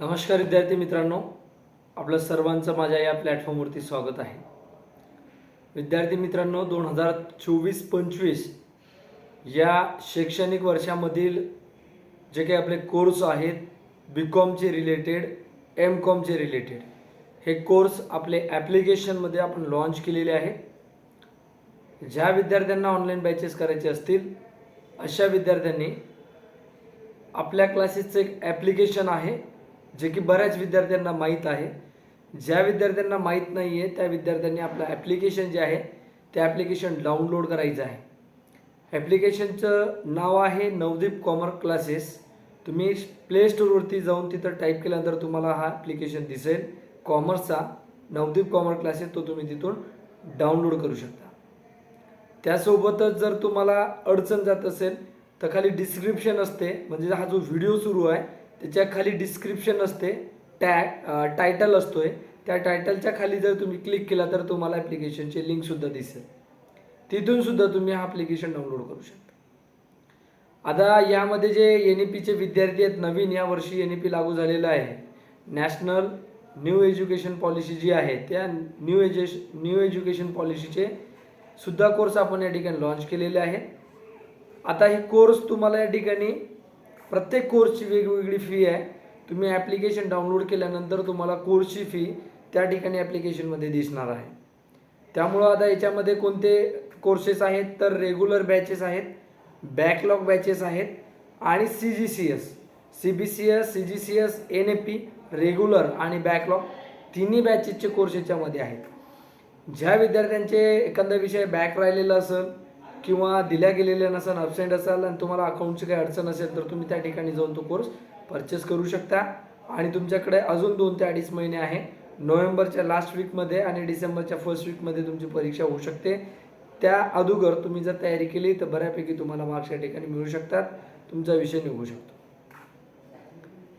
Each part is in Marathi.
नमस्कार विद्यार्थी मित्रांनो. आपलं सर्वांचं माझ्या या प्लॅटफॉर्मवरती स्वागत आहे. विद्यार्थी मित्रांनो दोन हजार चोवीस पंचवीस या शैक्षणिक वर्षामधील जे काही आपले कोर्स आहेत बी कॉमचे रिलेटेड एम कॉमचे रिलेटेड हे कोर्स आपले ॲप्लिकेशनमध्ये आपण लॉन्च केलेले आहे. ज्या विद्यार्थ्यांना ऑनलाईन बॅचेस करायचे असतील अशा विद्यार्थ्यांनी आपल्या क्लासेसचं एक ॲप्लिकेशन आहे. जे की बऱ्याच विद्यार्थ्यांना माहीत आहे. ज्या विद्यार्थ्यांना माहीत नाही आहे त्या विद्यार्थ्यांनी आपलं ॲप्लिकेशन जे आहे ते ॲप्लिकेशन डाउनलोड करायचं आहे. ॲप्लिकेशनचं नाव आहे नवदीप कॉमर्स क्लासेस तुम्ही प्ले स्टोरवरती जाऊन तिथं टाईप केल्यानंतर तुम्हाला हा ॲप्लिकेशन दिसेल. कॉमर्सचा नवदीप कॉमर्स क्लासेस तो तुम्ही तिथून डाउनलोड करू शकता. त्यासोबतच जर तुम्हाला अडचण जात असेल तर खाली डिस्क्रिप्शन असते. म्हणजे हा जो व्हिडिओ सुरू आहे त्याच्याखाली डिस्क्रिप्शन असते. टॅग टायटल असतोय. त्या टायटलच्या खाली जर तुम्ही क्लिक केला तर तुम्हाला ॲप्लिकेशनची लिंकसुद्धा दिसेल. तिथूनसुद्धा तुम्ही हा ॲप्लिकेशन डाउनलोड करू शकता. आता यामध्ये जे एन ई पीचे विद्यार्थी आहेत नवीन यावर्षी एन ई पी लागू झालेलं आहे. नॅशनल न्यू एज्युकेशन पॉलिसी जी आहे त्या न्यू एज्युश न्यू एज्युकेशन पॉलिसीचे सुद्धा कोर्स आपण या ठिकाणी लॉन्च केलेले आहे आता हे कोर्स तुम्हाला या ठिकाणी प्रत्येक कोर्सची वेगवेगळी फी आहे. तुम्ही ॲप्लिकेशन डाउनलोड केल्यानंतर तुम्हाला कोर्सची फी त्या ठिकाणी ॲप्लिकेशनमध्ये दिसणार आहे. त्यामुळं आता याच्यामध्ये कोणते कोर्सेस आहेत? तर रेग्युलर बॅचेस आहेत बॅकलॉग बॅचेस आहेत आणि C G C S C B C S C G C S N A P regular आणि बॅकलॉग तिन्ही बॅचेसचे कोर्स याच्यामध्ये आहेत. ज्या विद्यार्थ्यांचे एखादा विषय बॅक राहिलेला असेल किंवा दिल्या गेलेल्या नसेल अबसेंट असाल आणि तुम्हाला अकाउंटची काही अडचण असेल तर तुम्ही त्या ठिकाणी जाऊन तो कोर्स परचेस करू शकता. आणि तुमच्याकडे अजून दोन ते अडीच महिने आहे. नोव्हेंबरच्या लास्ट वीकमध्ये आणि डिसेंबरच्या फर्स्ट वीकमध्ये तुमची परीक्षा होऊ शकते. त्या अगोदर तुम्ही जर तयारी केली तर बऱ्यापैकी तुम्हाला मार्क्स या ठिकाणी मिळू शकतात. तुमचा विषय निघू शकतो.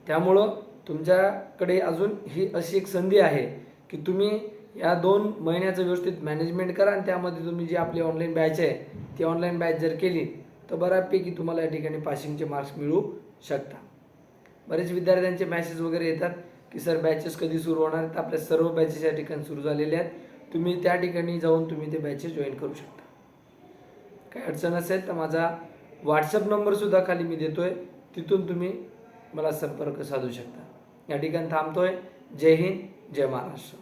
त्यामुळं तुमच्याकडे अजून ही अशी एक संधी आहे की तुम्ही या दोन महिन्याचं व्यवस्थित मॅनेजमेंट करा आणि त्यामध्ये तुम्ही जी आपली ऑनलाईन बॅच आहे ती ऑनलाईन बॅच जर केली तर बऱ्यापैकी तुम्हाला या ठिकाणी पासिंगचे मार्क्स मिळू शकता बरेच विद्यार्थ्यांचे मॅसेज वगैरे येतात की सर बॅचेस कधी सुरू होणार? तर आपल्या सर्व बॅचेस या ठिकाणी सुरू झालेल्या आहेत. तुम्ही त्या ठिकाणी जाऊन तुम्ही ते बॅचेस जॉईन करू शकता. काही अडचण असेल तर माझा व्हॉट्सअप नंबरसुद्धा खाली मी देतो आहे तिथून तुम्ही मला संपर्क साधू शकता. या ठिकाणी थांबतो आहे जय हिंद जय महाराष्ट्र.